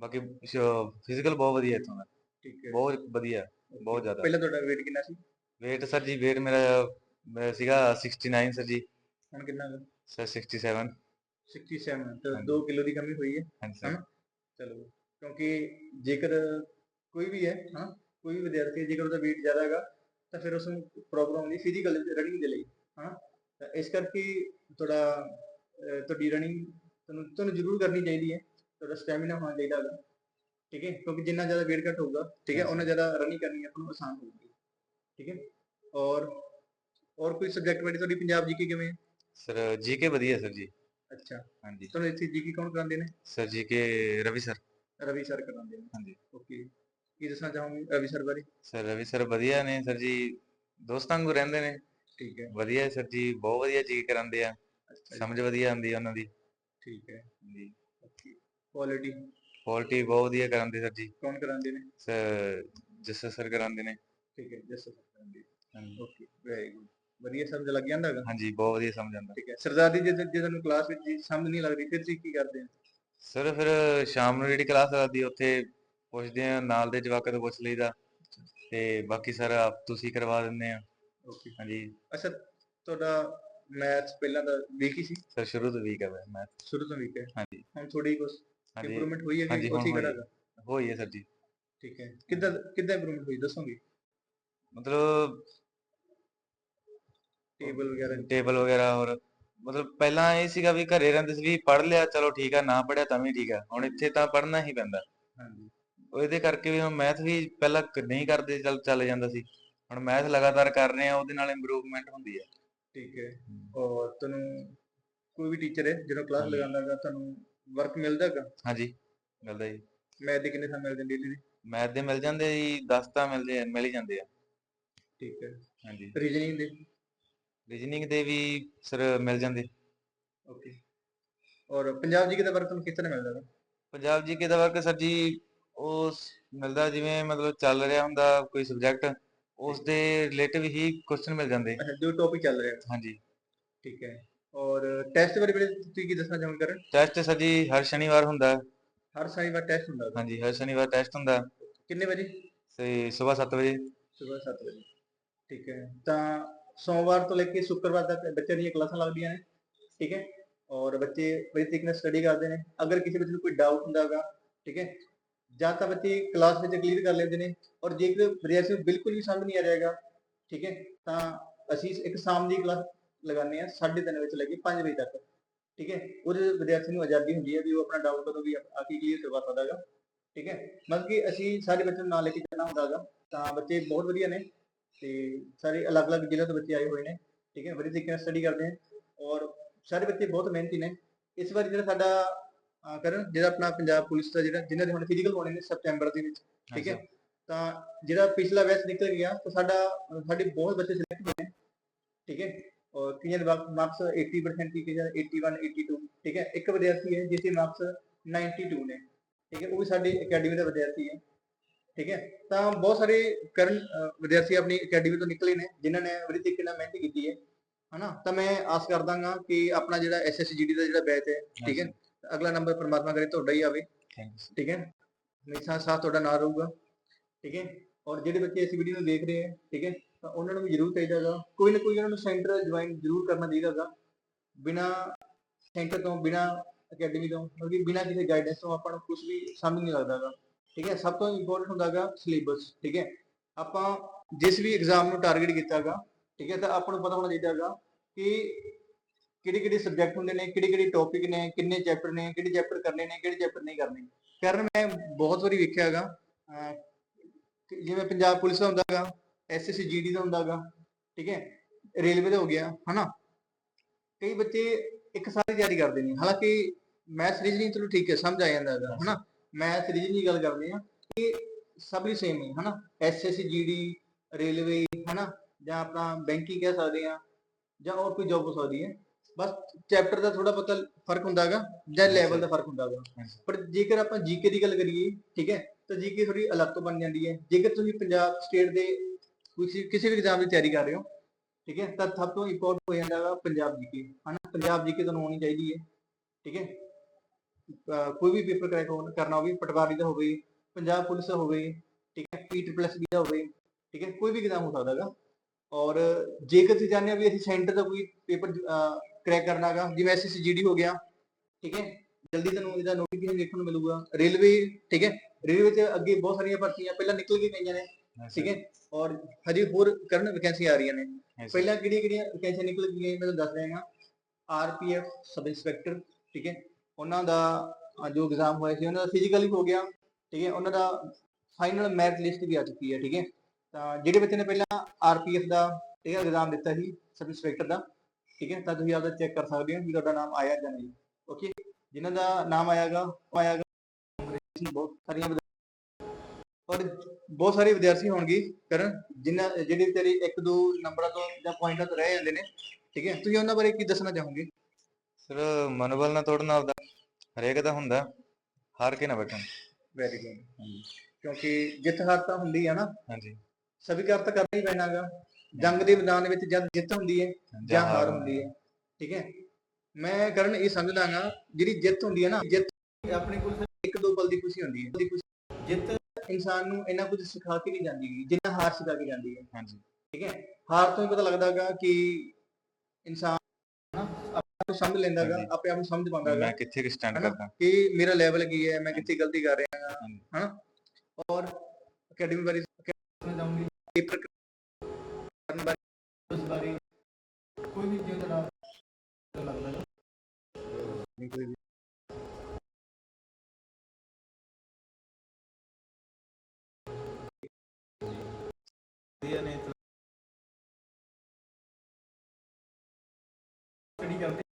ਬਾਕੀ ਫਿਜ਼ੀਕਲ ਬਹੁਤ ਵਧੀਆ ਇੱਥੋਂ ਦਾ। ਠੀਕ ਹੈ। ਬਹੁਤ ਵਧੀਆ ਬਹੁਤ ਜ਼ਿਆਦਾ। ਪਹਿਲਾਂ ਤੁਹਾਡਾ weight ਕਿੰਨਾ ਸੀ? weight ਸਰ ਜੀ weight ਮੇਰਾ ਮੇਰਾ ਸੀਗਾ 69 ਸਰ ਜੀ। ਹੁਣ ਕਿੰਨਾ ਹੈ ਸਰ 67 67 ਤਾਂ ਹਾਂਜੀ। 2 ਕਿਲੋ ਦੀ ਕਮੀ ਹੋਈ ਹੈ। ਹਾਂਜੀ ਸਰ? ਚਲੋ ਕਿਉਂਕਿ ਜੇਕਰ ਕੋਈ ਵੀ ਹੈ ਹਾਂ ਕੋਈ ਵੀ ਵਿਦਿਆਰਥੀ ਹੈ, ਜੇਕਰ ਉਹਦਾ weight ਜ਼ਿਆਦਾ ਹੈਗਾ ਤਾਂ ਫਿਰ ਉਸ ਨੂੰ ਪ੍ਰੋਬਲਮ ਆਉਂਦੀ ਫਿਜ਼ੀਕਲ ਰਨਿੰਗ ਦੇ ਲਈ ਹਾਂ ਤਾਂ ਇਸ ਕਰਕੇ ਤੁਹਾਡਾ ਅਹ, ਤੁਹਾਡੀ ਰਨਿੰਗ ਤੁਹਾਨੂੰ ਤੁਹਾਨੂੰ ਜ਼ਰੂਰ ਕਰਨੀ ਚਾਹੀਦੀ ਹੈ। ਤੁਹਾਡਾ ਸਟੈਮਿਨਾ ਹੋਣਾ ਚਾਹੀਦਾ ਹੈਗਾ ਠੀਕ ਹੈ? ਕਿਉਂਕਿ ਜਿੰਨਾ ਜ਼ਿਆਦਾ weight ਘੱਟ ਹੋਊਗਾ ਠੀਕ ਹੈ। ਉਹਨਾਂ ਜ਼ਿਆਦਾ ਰਨਿੰਗ ਕਰਨੀ ਆਪਾਂ ਨੂੰ ਆਸਾਨ ਹੋਊਗੀ। ਠੀਕ ਹੈ? ਔਰ ਔਰ ਕੋਈ ਸਬਜੈਕਟ ਬਾਰੇ ਤੁਹਾਡੀ ਪੰਜਾਬ ਜੀਕੇ ਕਿਵੇਂ ਹੈ? ਸਰ ਜੀਕੇ ਵਧੀਆ ਸਰ ਜੀ। ਅੱਛਾ। ਹਾਂਜੀ। ਤੁਹਾਨੂੰ ਇੱਥੇ ਜੀਕੇ ਕੌਣ ਕਰਾਉਂਦੇ ਨੇ? Sir GK Ravi sir Ravi sir ਕਰਾਉਂਦੇ ਨੇ। ਹਾਂਜੀ। ਓਕੇ ਕੀ ਦੱਸਣਾ ਚਾਹੋਗੇ ਰਵੀ ਸਰ ਬਾਰੇ? ਸਰ ਰਵੀ ਸਰ ਵਧੀਆ ਨੇ ਸਰ ਜੀ। ਦੋਸਤਾਂ ਵਾਂਗੂ ਰਹਿੰਦੇ ਨੇ। ਠੀਕ ਹੈ। ਵਧੀਆ ਸਰ ਜੀ। ਬਹੁਤ ਵਧੀਆ ਜੀ ਕਰਾਉਂਦੇ ਆ। ਸਮਝ ਵਧੀਆ ਆਉਂਦੀ ਆ ਉਹਨਾਂ ਦੀ। ਠੀਕ ਹੈ ਜੀ ਕੁਆਲਿਟੀ ਕੁਆਲਿਟੀ ਬਹੁਤ ਵਧੀਆ ਕਰਾਉਂਦੇ ਸਰ ਜੀ। ਕੌਣ ਕਰਾਉਂਦੇ ਨੇ? ਸਰ ਜੱਸਾ ਸਰ ਕਰਾਉਂਦੇ ਨੇ। ਠੀਕ ਹੈ ਜਸ ਸਰ ਕਰਾਉਂਦੇ। ਓਕੇ ਵੈਰੀ ਗੁੱਡ ਵਧੀਆ ਸਮਝ ਲੱਗ ਜਾਂਦਾ ਹੈਗਾ? ਹਾਂਜੀ ਬਹੁਤ ਵਧੀਆ ਸਮਝ ਆਉਂਦਾ ਠੀਕ ਹੈ ਸਰਦਾਰ ਜੀ ਜੇ ਜੇ ਤੁਹਾਨੂੰ ਕਲਾਸ ਵਿੱਚ ਜੀ ਸਮਝ ਨਹੀਂ ਲੱਗਦੀ ਫਿਰ ਤੁਸੀਂ ਕੀ ਕਰਦੇ ਹੋ? ਸਰ ਫਿਰ ਸ਼ਾਮ ਨੂੰ ਜਿਹੜੀ ਕਲਾਸ ਲੱਗਦੀ ਉੱਥੇ ਪੁੱਛਦੇ ਆ ਨਾਲ ਦੇ ਜਵਾਕਾਂ ਤੋਂ ਪੁੱਛ ਲਈਦਾ। ਤੇ ਬਾਕੀ ਸਰ ਆਪ ਤੁਸੀਂ ਕਰਵਾ ਦਿੰਦੇ ਆ। ਓਕੇ ਹਾਂਜੀ। ਅੱਛਾ ਤੁਹਾਡਾ ਮੈਥ ਪਹਿਲਾਂ ਦਾ ਵੀਕ ਹੀ ਸੀ। ਸਰ ਸ਼ੁਰੂ ਤੋਂ ਵੀਕ ਹੈ ਮੈਂ ਸ਼ੁਰੂ ਤੋਂ ਵੀਕ ਹੈ। ਹਾਂਜੀ। ਹੁਣ ਥੋੜੀ ਕੁਝ ਹਾਂਜੀ। ਇੰਪਰੂਵਮੈਂਟ ਹੋਈ ਹੈ ਹਾਂਜੀ, ਕਿ ਹੁਣ ਹੋਈ ਹੈ। ਕਰਾਂਗਾ ਹੋਈ ਹੈ ਸਰ ਜੀ। ਠੀਕ ਹੈ। ਕਿੱਦਾਂ ਕਿੱਦਾਂ ਇੰਪਰੂਵਮੈਂਟ ਹੋਈ ਦੱਸੋਗੇ? ਮਤਲਬ ਟੇਬਲ ਵਗੈਰਾ ਟੇਬਲ ਵਗੈਰਾ ਹੋਰ। ਮਤਲਬ ਪਹਿਲਾਂ ਇਹ ਸੀਗਾ ਵੀ ਘਰੇ ਰਹਿੰਦੇ ਸੀ ਵੀ ਪੜ੍ਹ ਲਿਆ ਚਲੋ ਠੀਕ ਆ ਨਾ ਪੜਿਆ ਤਾਂ ਵੀ ਠੀਕ ਆ। ਹੁਣ ਇੱਥੇ ਤਾਂ ਪੜ੍ਹਨਾ ਹੀ ਪੈਂਦਾ। ਹਾਂਜੀ। ਉਹ ਇਹਦੇ ਕਰਕੇ ਵੀ ਮੈਥ ਵੀ ਪਹਿਲਾਂ ਕ- ਨਹੀਂ ਕਰਦੇ ਚੱਲ ਚੱਲ ਜਾਂਦਾ ਸੀ। ਹੁਣ ਮੈਥ ਲਗਾਤਾਰ ਕਰ ਰਹੇ ਆ ਉਹਦੇ ਨਾਲ ਇੰਪਰੂਵਮੈਂਟ ਹੁੰਦੀ ਹੈ। ਠੀਕ ਹੈ। ਔਰ ਤੁਹਾਨੂੰ ਕੋਈ ਵੀ ਟੀਚਰ ਹੈ ਜਦੋਂ ਕਲਾਸ ਹਾਂਜੀ। ਲਗਾਉਂਦਾ ਹੈਗਾ ਤੁਹਾਨੂੰ ਵਰਕ ਮਿਲਦਾ ਹੈਗਾ? ਹਾਂਜੀ ਮਿਲਦਾ ਜੀ। ਮੈਥ ਦੇ ਕਿੰਨੇ ਸਾਲ ਮਿਲਦੇ ਡੇਲੀ ਦੇ ਮੈਥ ਦੇ ਮਿਲ ਜਾਂਦੇ ਜੀ 10 ਤਾਂ ਮਿਲਦੇ ਆ ਮਿਲ ਹੀ ਜਾਂਦੇ ਆ। ਠੀਕ ਹੈ। ਹਾਂਜੀ। ਰੀਜਨਿੰਗ ਦੇ? ਰੀਜਨਿੰਗ ਦੇ ਵੀ ਸਰ ਮਿਲ ਜਾਂਦੇ। ਓਕੇ ਔਰ ਪੰਜਾਬ ਜੀ ਦਾ ਵਰਕ ਤੁਹਾਨੂੰ ਕਿਸ ਤਰ੍ਹਾਂ ਮਿਲਦਾ ਪੰਜਾਬ ਜੀ ਦਾ ਵਰਕ ਸਰ ਜੀ ਉਹ ਸ- ਮਿਲਦਾ ਜਿਵੇਂ ਮਤਲਬ ਚੱਲ ਰਿਹਾ ਹੁੰਦਾ ਕੋਈ ਸਬਜੈਕਟ ਉਸ ਦੇ ਰਿਲੇਟਿਵ ਹੀ ਕੁਐਸਚਨ ਮਿਲ ਜਾਂਦੇ। ਅੱਛਾ ਜੋ ਟੌਪਿਕ ਚੱਲ ਰਿਹਾ। ਹੈ ਹਾਂਜੀ। ਠੀਕ ਹੈ। ਔਰ ਟੈਸਟ ਬਾਰੇ ਬਾਰੇ ਤੁਸੀਂ ਕੀ ਦੱਸਣਾ ਚਾਹੋਗੇ ਕਰਨ ਟੈਸਟ ਸਰ ਜੀ ਹਰ ਸ਼ਨੀਵਾਰ ਹੁੰਦਾ। ਹਰ ਸ਼ਨੀਵਾਰ ਟੈਸਟ ਹੁੰਦਾ। ਹਾਂਜੀ ਹਰ ਸ਼ਨੀਵਾਰ ਟੈਸਟ ਹੁੰਦਾ। ਕਿੰਨੇ ਵਜੇ? ਤੇ ਸਵੇਰ 7 ਵਜੇ। ਸਵੇਰ 7 ਵਜੇ। ਠੀਕ ਹੈ। ਤਾਂ ਸੋਮਵਾਰ ਤੋਂ ਲੈ ਕੇ ਸ਼ੁੱਕਰਵਾਰ ਤੱਕ ਬੱਚਿਆਂ ਦੀਆਂ ਕਲਾਸਾਂ ਲੱਗਦੀਆਂ ਨੇ। ਠੀਕ ਹੈ। ਔਰ ਬੱਚੇ ਬੜੀ ਤਰੀਕੇ ਨਾਲ ਸਟੱਡੀ ਕਰਦੇ ਨੇ। ਅਗਰ ਕਿਸੇ ਬੱਚੇ ਨੂੰ ਕੋਈ ਡਾਊਟ ਹੁੰਦਾ ਹੈਗਾ ਠੀਕ ਹੈ ਜਾਂ ਤਾਂ ਬੱਚੇ ਕਲਾਸ ਵਿੱਚ ਕਲੀਅਰ ਕਰ ਲੈਂਦੇ ਨੇ ਔਰ ਜੇਕਰ ਵਿਦਿਆਰਥੀ ਨੂੰ ਬਿਲਕੁਲ ਵੀ ਸਮਝ ਨਹੀਂ ਆ ਰਿਹਾਗਾ ਠੀਕ ਹੈ ਤਾਂ ਅਸੀਂ ਇੱਕ ਸ਼ਾਮ ਦੀ ਕਲਾਸ ਲਗਾਉਂਦੇ ਆ 3:30 ਵਜੇ ਤੋਂ ਲੈ ਕੇ 5 ਵਜੇ ਤੱਕ ਠੀਕ ਹੈ ਉਹਦੇ ਵਿੱਚ ਵਿਦਿਆਰਥੀ ਨੂੰ ਆਜ਼ਾਦੀ ਹੁੰਦੀ ਹੈ ਵੀ ਉਹ ਆਪਣਾ ਡਾਊਟ ਕਦੋਂ ਵੀ ਆ ਆ ਕੇ ਕਲੀਅਰ ਕਰਵਾ ਸਕਦਾ ਹੈਗਾ ਠੀਕ ਹੈ ਮਤਲਬ ਕਿ ਅਸੀਂ ਸਾਰੇ ਬੱਚਿਆਂ ਨੂੰ ਨਾਲ ਲੈ ਕੇ ਜਾਣਾ ਹੁੰਦਾ ਹੈਗਾ ਤਾਂ ਬੱਚੇ ਬਹੁਤ ਵਧੀਆ ਨੇ ਤੇ ਸਾਰੇ ਅਲੱਗ-ਅਲੱਗ ਜ਼ਿਲ੍ਹਿਆਂ ਤੋਂ ਬੱਚੇ ਆਏ ਹੋਏ ਨੇ ਠੀਕ ਹੈ ਬੜੀ ਤਰੀਕੇ ਨਾਲ ਸਟੱਡੀ ਕਰਦੇ ਨੇ ਔਰ ਸਾਰੇ ਬੱਚੇ ਬਹੁਤ ਮਿਹਨਤੀ ਨੇ ਇਸ ਵਾਰ ਜਿਹੜਾ ਸਾਡਾ ਕਰਨ ਜਿਹੜਾ ਆਪਣਾ ਪੰਜਾਬ ਪੁਲਿਸ ਦਾ ਜਿਹੜਾ ਜਿਨ੍ਹਾਂ ਦੇ ਹੁਣ ਫਿਜ਼ੀਕਲ ਹੋਣੇ ਨੇ ਸਪਟੈਂਬਰ ਦੇ ਵਿੱਚ ਠੀਕ ਹੈ? ਤਾਂ ਜਿਹੜਾ ਪਿਛਲਾ ਬੈਚ ਨਿਕਲ ਗਿਆ ਤਾਂ ਸਾਡਾ ਸਾਡੇ ਬਹੁਤ ਬੱਚੇ ਸਿਲੈਕਟ ਹੋਏ ਨੇ ਠੀਕ ਹੈ? ਔਰ ਦੇ ਮਾਰਕਸ 80% ਕੀ ਦੇ 81 82 ਠੀਕ ਹੈ? ਇੱਕ ਵਿਦਿਆਰਥੀ ਹੈ ਜਿਸ ਦੇ ਮਾਰਕਸ 92 ਨੇ ਠੀਕ ਹੈ? ਉਹ ਵੀ ਸਾਡੇ ਅਕੈਡਮੀ ਦਾ ਵਿਦਿਆਰਥੀ ਹੈ ਠੀਕ ਹੈ? ਤਾਂ ਬਹੁਤ ਸਾਰੇ ਕਰਨ ਵਿਦਿਆਰਥੀ ਆਪਣੀ ਅਕੈਡਮੀ ਤੋਂ ਨਿਕਲੇ ਨੇ ਜਿਨ੍ਹਾਂ ਨੇ ਬੜੀ ਤਰੀਕੇ ਨਾਲ ਮਿਹਨਤ ਕੀਤੀ ਹੈ ਹਨਾ? ਤਾਂ ਮੈਂ ਆਸ ਕਰਦਾਗਾ ਕਿ ਆਪਣਾ ਜਿਹੜਾ ਐਸਐਸਜੀਡੀ ਦਾ ਜਿਹੜਾ ਬੈਚ ਹੈ ਠੀਕ ਹੈ? ਅਗਲਾ ਨੰਬਰ ਪਰਮਾਤਮਾ ਕਰੇ ਤੁਹਾਡਾ ਹੀ ਆਵੇ। ਠੀਕ ਹੈ? ਹਮੇਸ਼ਾ ਸਾਥ ਤੁਹਾਡਾ ਨਾਲ ਰਹੂਗਾ। ਠੀਕ ਹੈ? ਔਰ ਜਿਹੜੇ ਬੱਚੇ ਇਸ ਵੀਡੀਓ ਨੂੰ ਦੇਖ ਰਹੇ ਹੈ ਠੀਕ ਹੈ? ਤਾਂ ਉਹਨਾਂ ਨੂੰ ਵੀ ਜ਼ਰੂਰ ਚਾਹੀਦਾ ਹੈਗਾ। ਕੋਈ ਨਾ ਕੋਈ ਉਹਨਾਂ ਨੂੰ ਸੈਂਟਰ ਜੁਆਇਨ ਜ਼ਰੂਰ ਕਰਨਾ ਚਾਹੀਦਾ ਹੈਗਾ। ਬਿਨਾ ਸੈਂਟਰ ਤੋਂ ਬਿਨਾ ਅਕੈਡਮੀ ਤੋਂ ਕਿਉਂਕਿ ਬਿਨਾ ਕਿਸੇ ਗਾਈਡੈਂਸ ਤੋਂ ਆਪਾਂ ਨੂੰ ਕੁਝ ਵੀ ਸਮਝ ਨਹੀਂ ਲੱਗਦਾ ਹੈਗਾ। ਠੀਕ ਹੈ? ਸਭ ਤੋਂ ਇੰਪੋਰਟੈਂਟ ਹੁੰਦਾ ਹੈਗਾ ਸਿਲੇਬਸ ਠੀਕ ਹੈ? ਆਪਾਂ ਜਿਸ ਵੀ ਐਗਜ਼ਾਮ ਨੂੰ ਟਾਰਗੇਟ ਕੀਤਾ ਹੈਗਾ ਠੀਕ ਹੈ? ਤਾਂ ਆਪਾਂ ਨੂੰ ਪਤਾ ਹੋਣਾ ਚਾਹੀਦਾ ਹੈਗਾ ਕਿ ਕਿਹੜੇ ਕਿਹੜੇ ਸਬਜੈਕਟ ਹੁੰਦੇ ਨੇ, ਕਿਹੜੇ ਕਿਹੜੇ ਟੌਪਿਕ ਨੇ, ਕਿੰਨੇ ਚੈਪਟਰ ਨੇ, ਕਿਹੜੇ ਚੈਪਟਰ ਕਰਨੇ ਨੇ, ਕਿਹੜੇ ਚੈਪਟਰ ਨਹੀਂ ਕਰਨੇ। ਕਾਰਨ ਮੈਂ ਬਹੁਤ ਵਾਰੀ ਵੇਖਿਆ ਹੈਗਾ ਜਿਵੇਂ ਪੰਜਾਬ ਪੁਲਿਸ ਦਾ ਹੁੰਦਾ ਹੈਗਾ ਐਸਐਸਸੀ ਜੀਡੀ ਦਾ ਹੁੰਦਾ ਹੈਗਾ, ਠੀਕ ਹੈ, ਰੇਲਵੇ ਦਾ ਹੋ ਗਿਆ, ਹਨਾ। ਕਈ ਬੱਚੇ ਇੱਕ ਸਾਲ ਤਿਆਰੀ ਕਰਦੇ ਨੇ, ਹਾਲਾਂਕਿ ਮੈਥ ਰੀਜ਼ਨਿੰਗ ਚਲੋ ਠੀਕ ਹੈ, ਸਮਝ ਆ ਜਾਂਦਾ ਹੈਗਾ, ਹਨਾ। ਮੈਥ ਰੀਜ਼ਨਿੰਗ ਦੀ ਗੱਲ ਕਰਦੇ ਆ ਕਿ ਸਭ ਲਈ ਸੇਮ ਹੈ, ਹਨਾ। ਐਸਐਸਸੀ ਜੀਡੀ ਰੇਲਵੇ, ਹਨਾ, ਜਾਂ ਆਪਣਾ ਬੈਂਕਿੰਗ ਕਹਿ ਸਕਦੇ ਆ ਜਾਂ ਹੋਰ ਕੋਈ ਜੌਬ ਹੋ ਸਕਦੀ ਹੈ। ਬਸ ਚੈਪਟਰ ਦਾ ਥੋੜਾ ਬਹੁਤਾ ਫ਼ਰਕ ਹੁੰਦਾ ਹੈਗਾ ਜਾਂ ਲੈਵਲ ਦਾ ਫ਼ਰਕ ਹੁੰਦਾ ਹੈਗਾ। ਪਰ ਜੇਕਰ ਆਪਾਂ ਜੀਕੇ ਦੀ ਗੱਲ ਕਰੀਏ ਠੀਕ ਹੈ ਤਾਂ ਜੀਕੇ ਥੋੜੀ ਅਲੱਗ ਤੋਂ ਬਣ ਜਾਂਦੀ ਹੈ। ਜੇਕਰ ਤੁਸੀਂ ਪੰਜਾਬ ਸਟੇਟ ਦੇ ਕਿਸੇ ਕਿਸੇ ਵੀ ਐਗਜ਼ਾਮ ਦੀ ਤਿਆਰੀ ਕਰ ਰਹੇ ਹੋ ਠੀਕ ਹੈ ਤਾਂ ਸਭ ਤੋਂ ਇੰਪੋਰਟੈਂਟ ਹੋ ਜਾਂਦਾ ਹੈਗਾ ਪੰਜਾਬ ਜੀਕੇ ਹਨਾ ਪੰਜਾਬ ਜੀਕੇ ਤੁਹਾਨੂੰ ਆਉਣੀ ਚਾਹੀਦੀ ਹੈ ਠੀਕ ਹੈ। ਕੋਈ ਵੀ ਪੇਪਰ ਕਰੈਕ ਕਰਨਾ ਹੋਵੇ ਪਟਵਾਰੀ ਦਾ ਹੋਵੇ ਪੰਜਾਬ ਪੁਲਿਸ ਦਾ ਹੋਵੇ ਠੀਕ ਹੈ ਪੀ ਐਸ ਬੀ ਦਾ ਹੋਵੇ ਠੀਕ ਹੈ ਕੋਈ ਵੀ ਐਗਜ਼ਾਮ ਹੋ ਸਕਦਾ ਹੈਗਾ। ਔਰ ਜੇਕਰ ਤੁਸੀਂ ਚਾਹੁੰਦੇ ਹੋ ਵੀ ਅਸੀਂ ਸੈਂਟਰ ਦਾ ਕੋਈ ਪੇਪਰ ਕਰੈਕ ਕਰਨਾ ਹੈਗਾ ਜਿਵੇਂ ਐਸਐਸਸੀ ਜੀਡੀ ਹੋ ਗਿਆ ਠੀਕ ਹੈ? ਜਲਦੀ ਤੁਹਾਨੂੰ ਇਹਦਾ ਨੋਟੀਫਿਕੇਸ਼ਨ ਦੇਖਣ ਨੂੰ ਮਿਲੂਗਾ। ਰੇਲਵੇ ਠੀਕ ਹੈ? ਰੇਲਵੇ 'ਚ ਅੱਗੇ ਬਹੁਤ ਸਾਰੀਆਂ ਭਰਤੀਆਂ ਪਹਿਲਾਂ ਨਿਕਲ ਕੇ ਗਈਆਂ ਨੇ ਠੀਕ ਹੈ? ਔਰ ਹਜੇ ਹੋਰ ਕਰਨ ਵੈਕੈਂਸੀ ਆ ਰਹੀਆਂ ਨੇ। ਪਹਿਲਾਂ ਕਿਹੜੀਆਂ ਕਿਹੜੀਆਂ ਵੈਕੈਂਸੀਆਂ ਨਿਕਲ ਗਈਆਂ ਮੈਂ ਤੁਹਾਨੂੰ ਦੱਸ ਦਿਆਂਗਾ ਆਰਪੀਐਫ ਸਬ ਇੰਸਪੈਕਟਰ ਠੀਕ ਹੈ? ਉਹਨਾਂ ਦਾ ਜੋ ਐਗਜ਼ਾਮ ਹੋਇਆ ਸੀ ਉਹਨਾਂ ਦਾ ਫਿਜ਼ੀਕਲੀ ਹੋ ਗਿਆ ਠੀਕ ਹੈ? ਉਹਨਾਂ ਦਾ ਫਾਈਨਲ ਮੈਰਿਟ ਲਿਸਟ ਵੀ ਆ ਚੁੱਕੀ ਹੈ ਠੀਕ ਹੈ? ਤਾਂ ਜਿਹੜੇ ਬੱਚੇ ਨੇ ਪਹਿਲਾਂ ਆਰਪੀਐਫ ਦਾ ਠੀਕ ਹੈ ਐਗਜ਼ਾਮ ਦਿੱਤਾ ਸੀ ਸਬ ਇੰਸਪੈਕਟਰ ਦਾ ਠੀਕ ਹੈ ਤਾਂ ਤੁਸੀਂ ਆਪਦਾ ਚੈੱਕ ਕਰ ਸਕਦੇ ਹੋ ਵੀ ਤੁਹਾਡਾ ਨਾਮ ਆਇਆ ਜਾਂ ਨਹੀਂ। ਓਕੇ ਜਿਨ੍ਹਾਂ ਦਾ ਨਾਮ ਆਇਆਗਾ ਉਹ ਆਇਆਗਾ। ਬਹੁਤ ਸਾਰੀਆਂ ਔਰ ਬਹੁਤ ਸਾਰੇ ਵਿਦਿਆਰਥੀ ਹੋਣਗੇ ਕਰਨ ਜਿਨ੍ਹਾਂ ਜਿਹੜੇ ਤੇਰੇ ਇੱਕ ਦੋ ਨੰਬਰਾਂ ਤੋਂ ਜਾਂ ਪੁਆਇੰਟਾਂ ਤੋਂ ਰਹਿ ਜਾਂਦੇ ਨੇ। ਠੀਕ ਹੈ? ਤੁਸੀਂ ਉਹਨਾਂ ਬਾਰੇ ਕੀ ਦੱਸਣਾ ਚਾਹੋਗੇ? ਸਰ ਮਨੋਬਲ ਨਾ ਤੋੜਨਾ ਆਪਦਾ ਹਰੇਕ ਦਾ ਹੁੰਦਾ ਹਾਰ ਕੇ ਨਾ ਬੈਠਣ। ਵੈਰੀ ਗੁੱਡ ਕਿਉਂਕਿ ਜਿੱਤ ਹਾਰ ਤਾਂ ਹੁੰਦੀ ਹੈ ਨਾ। ਹਾਂਜੀ। ਸਵੀਕਾਰ ਤਾਂ ਕਰਨਾ ਹੀ ਪੈਣਾਗਾ। ਜੰਗ ਦੇ ਮੈਦਾਨ ਵਿੱਚ ਜਦ ਜਿੱਤ ਹੁੰਦੀ ਹੈ ਜਾਂ ਹਾਰ ਹੁੰਦੀ ਹੈ ਠੀਕ ਹੈ। ਮੈਂ ਕਰਨ ਇਹ ਸਮਝਦਾ ਹਾਂ ਜਿਹੜੀ ਜਿੱਤ ਹੁੰਦੀ ਹੈ ਨਾ ਜਿੱਤ ਆਪਣੇ ਕੋਲ ਇੱਕ ਦੋ ਪਲ ਦੀ ਖੁਸ਼ੀ ਹੁੰਦੀ ਹੈ ਜਿੱਤ ਇਨਸਾਨ ਨੂੰ ਇੰਨਾ ਕੁਝ ਸਿਖਾ ਕੇ ਨਹੀਂ ਜਾਂਦੀ ਜਿੰਨਾ ਹਾਰ ਸਿਖਾ ਕੇ ਜਾਂਦੀ ਹੈ। ਹਾਂਜੀ। ਠੀਕ ਹੈ। ਹਾਰ ਤੋਂ ਹੀ ਪਤਾ ਲੱਗਦਾਗਾ ਕਿ ਇਨਸਾਨ ਨਾ ਆਪਣੇ ਆਪ ਨੂੰ ਸਮਝ ਲੈਂਦਾਗਾ। ਆਪਣੇ ਆਪ ਨੂੰ ਸਮਝ ਪਾਉਂਦਾਗਾ। ਮੈਂ ਕਿੱਥੇ ਕਿ ਸਟੈਂਡ? ਕਰਦਾ? ਕਿ ਮੇਰਾ ਲੈਵਲ ਕੀ ਹੈ ਮੈਂ ਕਿੱਥੇ ਗਲਤੀ ਕਰ ਰਿਹਾ ਹਾਂ। ਹਨਾ? ਔਰ ਅਕੈਡਮੀ ਬਾਰੇ ਮੈਂ ਜਾਊਂਗੀ ਪੇਪਰ ਕਰਨ ਬਾਰੇ ਉਸ ਬਾਰੇ ਕੋਈ ਵੀ ਜੋ ਤੁਹਾਡਾ ਲੱਗਦਾ ਨਹੀਂ ਕੋਈ ਵੀ ਵਧੀਆ ਨੇ ਸਟੱਡੀ ਕਰਦੇ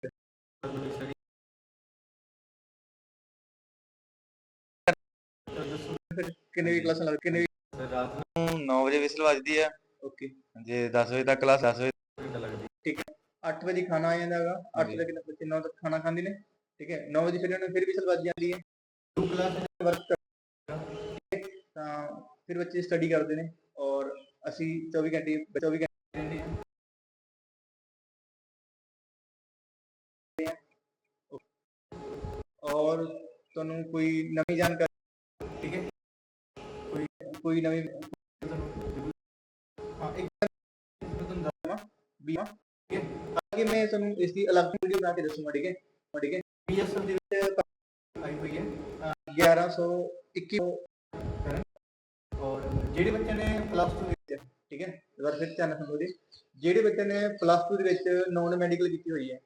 ਫਿਰ ਕਿੰਨੇ ਵੀ ਕਲਾਸਾਂ ਲੱਗ ਕਿੰਨੇ ਰਾਤ ਨੂੰ 9 ਵਜੇ ਵਿਸਲ ਵੱਜਦੀ ਆ ਓਕੇ ਜੇ 10 ਵਜੇ ਤੱਕ ਕਲਾਸ 10 ਵਜੇ ਲੱਗਦੀ 8 ਵਜੇ ਖਾਣਾ ਆ ਜਾਂਦਾ ਹੈਗਾ। 8 ਹਾਂਜੀ। ਵਜੇ ਕਿੰਨੇ ਬੱਚੇ 9 ਤੱਕ ਖਾਣਾ ਖਾਂਦੇ ਨੇ। ਠੀਕ ਹੈ। 9 ਵਜੇ ਫਿਰ ਉਹਨਾਂ ਨੂੰ ਫਿਰ ਵੀ ਵੱਜ ਜਾਂਦੀ ਹੈ ਦੋ ਕਲਾਸ ਵਰਕ ਤਾਂ ਫਿਰ ਬੱਚੇ ਸਟੱਡੀ ਕਰਦੇ ਨੇ ਔਰ ਅਸੀਂ 24 ਘੰਟੇ 24 ਘੰਟੇ ਹਾਂ। ਔਰ ਤੁਹਾਨੂੰ ਕੋਈ ਨਵੀਂ ਜਾਣਕਾਰੀ ਠੀਕ ਹੈ? ਕੋਈ ਕੋਈ ਨਵੀਂ ਵੀ ਅੱਗੇ ਮੈਂ ਤੁਹਾਨੂੰ ਇਸ ਦੀ ਅਲੱਗ ਵੀਡੀਓ ਬਣਾ ਕੇ ਦੱਸੂਗਾ, ਠੀਕ ਹੈ? ਠੀਕ ਹੈ ਪੀਐਸਐਲ ਦੇ ਵਿੱਚ ਆਈ ਹੋਈ ਹੈ 1121 ਔਰ ਜਿਹੜੇ ਬੱਚੇ ਨੇ ਪਲੱਸ 2 ਵਿੱਚ, ਠੀਕ ਹੈ? ਦੁਬਾਰਾ ਫਿਰ ਧਿਆਨ ਨਾਲ ਜੀ ਜਿਹੜੇ ਬੱਚੇ ਨੇ ਪਲੱਸ 2 ਦੇ ਵਿੱਚ ਨਾਨ ਮੈਡੀਕਲ ਕੀਤੀ ਹੋਈ ਹੈ,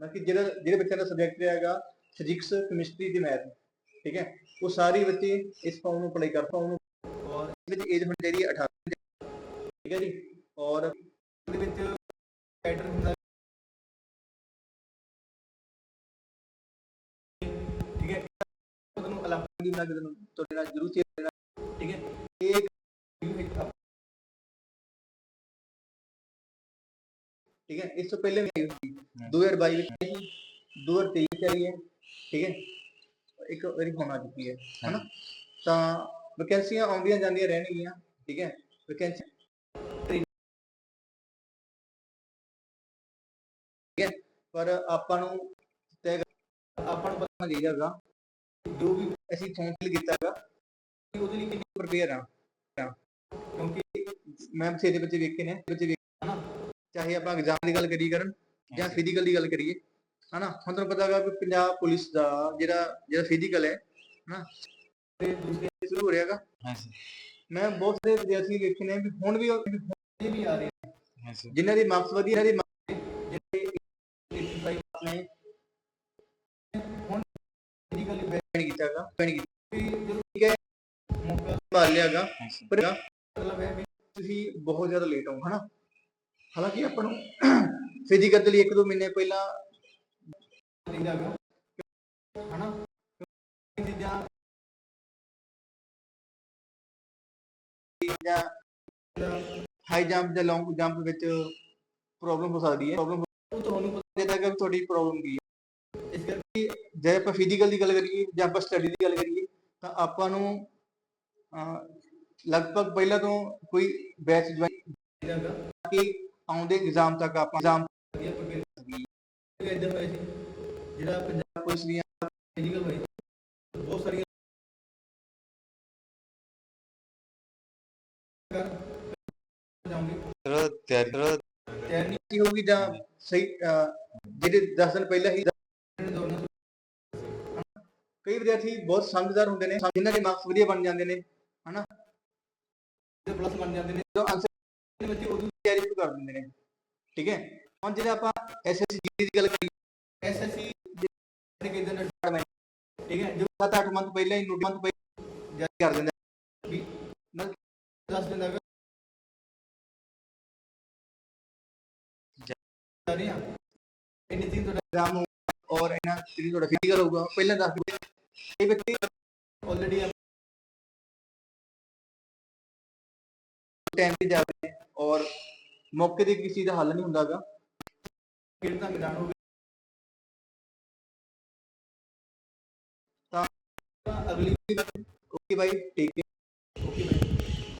ਮਤਲਬ ਕਿ ਜਿਹੜਾ ਜਿਹੜੇ ਬੱਚਿਆਂ ਦਾ ਸਬਜੈਕਟ ਹੈਗਾ ਫਿਜ਼ਿਕਸ ਕੈਮਿਸਟਰੀ ਤੇ ਮੈਥ ਠੀਕ ਹੈ? ਉਹ ਸਾਰੇ ਬੱਚੇ ਇਸ ਫਾਰਮ ਨੂੰ ਅਪਲਾਈ ਕਰ ਫਾਰਮ ਨੂੰ ਔਰ ਇਸ ਵਿੱਚ ਏਜ ਹੋਣੀ ਚਾਹੀਦੀ ਹੈ 18 ਠੀਕ ਹੈ ਜੀ? ਔਰ ਉਹਦੇ ਵਿੱਚ ਕੈਟਰ ਹੁੰਦਾ ਠੀਕ ਹੈ ਤੁਹਾਨੂੰ ਅਲੱਗ ਦੀ ਬਣਾ ਤੁਹਾਨੂੰ ਤੁਹਾਡੇ ਨਾਲ ਜ਼ਰੂਰ ਸ਼ੇਅਰ ਠੀਕ ਹੈ ਇੱਕ ਠੀਕ ਹੈ ਇਸ ਤੋਂ ਪਹਿਲੇ ਵੀ ਆਈ ਹੋਈ ਸੀ 2022 ਵਿੱਚ ਆਈ ਸੀ 2023 ਵਿੱਚ ਆਈ ਹੈ ਠੀਕ ਹੈ ਇੱਕ ਵਾਰੀ ਹੁਣ ਆ ਚੁੱਕੀ ਹੈ ਹਨਾ ਤਾਂ ਵੈਕੈਂਸੀਆਂ ਆਉਂਦੀਆਂ ਜਾਂਦੀਆਂ ਰਹਿਣਗੀਆਂ ਠੀਕ ਹੈ ਵੈਕੈਂਸੀ ਪਰ ਆਪਾਂ ਨੂੰ ਕਰ- ਆਪਾਂ ਨੂੰ ਪਤਾ ਨਹੀਂ ਹੈਗਾ ਜੋ ਵੀ ਅਸੀਂ ਫਾਰਮ ਫਿਲ ਕੀਤਾ ਹੈਗਾ ਉਹਦੇ ਲਈ ਕਿੰਨੀ ਪ੍ਰਪੇਅਰ ਆ। ਕਿਉਂਕਿ ਮੈਂ ਬਥੇਰੇ ਬੱਚੇ ਵੇਖੇ ਨੇ ਬੱਚੇ ਵੇਖ ਹਨਾ? ਚਾਹੇ ਆਪਾਂ ਐਗਜ਼ਾਮ ਦੀ ਗੱਲ ਕਰੀ ਕਰਨ ਜਾਂ। ਫਿਜ਼ੀਕਲ ਦੀ ਗੱਲ ਕਰੀਏ ਹਨਾ? ਹੁਣ ਤੁਹਾਨੂੰ ਪਤਾ ਹੈਗਾ ਕਿ ਪੰਜਾਬ ਪੁਲਿਸ ਦਾ ਜਿਹੜਾ ਜਿਹੜਾ ਫਿਜ਼ੀਕਲ ਹੈ ਹਨਾ? ਤੇ ਦੂਸਰੇ ਸ਼ੁਰੂ ਹੋ ਰਿਹਾ ਹੈਗਾ। ਹਾਂਜੀ। ਮੈਂ ਬਹੁਤ ਸਾਰੇ ਵਿਦਿਆਰਥੀ ਵੇਖੇ ਨੇ ਵੀ ਹੁਣ ਵੀ ਉਹ- ਵੀ ਆ ਰਹੇ ਨੇ। ਜਿਨ੍ਹਾਂ ਦੀ ਮਾਰਕਸ ਵਧੀਆ ਇਹਨਾਂ ਦੀ ਜਿਹੜੇ 85 ਨੇ ਹੁਣ ਫਿਜ਼ੀਕਲੀ ਬੈਨ ਕੀਤਾ ਬੈਨ ਕੀਤਾ। ਠੀਕ ਹੈ, ਮੌਕਾ ਸੰਭਾਲ ਲਿਆ ਪਰ ਮਤਲਬ ਹੈ ਵੀ ਤੁਸੀਂ ਬਹੁਤ ਜ਼ਿਆਦਾ ਲੇਟ ਹੋ, ਹਨਾ? ਹਾਲਾਂਕਿ ਆਪਾਂ ਨੂੰ ਫਿਜ਼ੀਕਲ ਇੱਕ ਦੋ ਮਹੀਨੇ ਪਹਿਲਾਂ ਚਾਹੀਦਾ ਹਨਾ? ਚੀਜ਼ਾਂ ਜਾਂ ਹਾਈ ਜੰਪ ਜਾਂ ਲੌਂਗ ਜੰਪ ਵਿੱਚ ਪ੍ਰੋਬਲਮ ਹੋ ਸਕਦੀ ਹੈ। ਪ੍ਰੋਬਲਮ ਉਹ ਤੁਹਾਨੂੰ ਪਤਾ ਚਾਹੀਦਾ ਕਿ ਤੁਹਾਡੀ ਪ੍ਰੋਬਲਮ ਕੀ ਹੈ। ਇਸ ਕਰਕੇ ਜੇ ਆਪਾਂ ਫਿਜ਼ੀਕਲ ਦੀ ਗੱਲ ਕਰੀਏ ਜਾਂ ਆਪਾਂ ਸਟੱਡੀ ਦੀ ਗੱਲ ਕਰੀਏ, ਤਾਂ ਆਪਾਂ ਨੂੰ ਲਗਭਗ ਪਹਿਲਾਂ ਤੋਂ ਕੋਈ ਬੈਚ ਜੁਆਇਨ ਹੈਗਾ ਕਿ ਆਉਂਦੇ ਐਗਜ਼ਾਮ ਤੱਕ ਆਪਾਂ ਐਗਜ਼ਾਮ ਵਧੀਆ ਪ੍ਰਪੇਅਰ ਕਰ ਇਦਾਂ ਹੋਇਆ ਸੀ ਜਿਹੜਾ ਪੰਜਾਬ ਪੁਲਿਸ ਦੀਆਂ ਫਿਜ਼ੀਕਲ ਹੋਈ ਬਹੁਤ ਸਾਰੀਆਂ ਜਾਉਂਗੇ ਤਿਆਰੀ ਕਰੋ ਹੋਊਗੀ ਜਾਂ ਸਹੀ ਜਿਹੜੇ 10 ਦਿਨ ਪਹਿਲਾਂ ਹੀ ਕਈ ਵਿਦਿਆਰਥੀ ਬਹੁਤ ਸਮਝਦਾਰ ਹੁੰਦੇ ਨੇ, ਜਿਨ੍ਹਾਂ ਦੇ ਮਾਰਕਸ ਵਧੀਆ ਬਣ ਜਾਂਦੇ ਨੇ, ਹਨਾ? ਤੇ ਪਲੱਸ ਬਣ ਜਾਂਦੇ ਨੇ, ਜਦੋਂ ਆਨਸਰ ਬੱਚੇ ਉਦੋਂ ਤਿਆਰੀ ਸ਼ੁਰੂ ਕਰ ਦਿੰਦੇ ਨੇ, ਠੀਕ ਹੈ? ਹੁਣ ਜਿਹੜੇ ਆਪਾਂ ਐਸਐਸਸੀ ਦੀ ਗੱਲ ਕਰੀਏ ਐਸਐਸਸੀ ਦੇ ਕਿਦਾਂ ਡਿਪਾਰਟਮੈਂਟ ਠੀਕ ਹੈ? ਜੋ 7-8 ਮੰਥ ਪਹਿਲਾਂ ਹੀ ਨੋਟ ਮੰਥ ਪਹਿਲਾਂ ਜਾਰੀ ਕਰ ਦਿੰਦਾ ਵੀ ਨਾਲ ਦੱਸ ਦਿੰਦਾ ਹੈਗਾ ਰਹੀ ਆ। ਤੁਹਾਡਾ ਐਗਜ਼ਾਮ ਹੋਊਗਾ ਔਰ ਇਹਨਾਂ ਦਿਨ ਤੁਹਾਡਾ ਫਿਜ਼ੀਕਲ ਹੋਊਗਾ ਪਹਿਲਾਂ ਦੱਸ ਦਿਓ। ਇਹ ਬੱਚੇ ਆਲਰੇਡੀ ਟਾਈਮ ਤੇ ਜਾ ਰਹੇ ਔਰ ਮੌਕੇ ਤੇ ਕਿਸੇ ਦਾ ਹੱਲ ਨਹੀਂ ਹੁੰਦਾਗਾ ਫਿਰ ਤਾਂ ਮੈਦਾਨ ਹੋ ਤਾਂ ਅਗਲੀ ਓਕੇ ਭਾਈ ਠੀਕ ਹੈ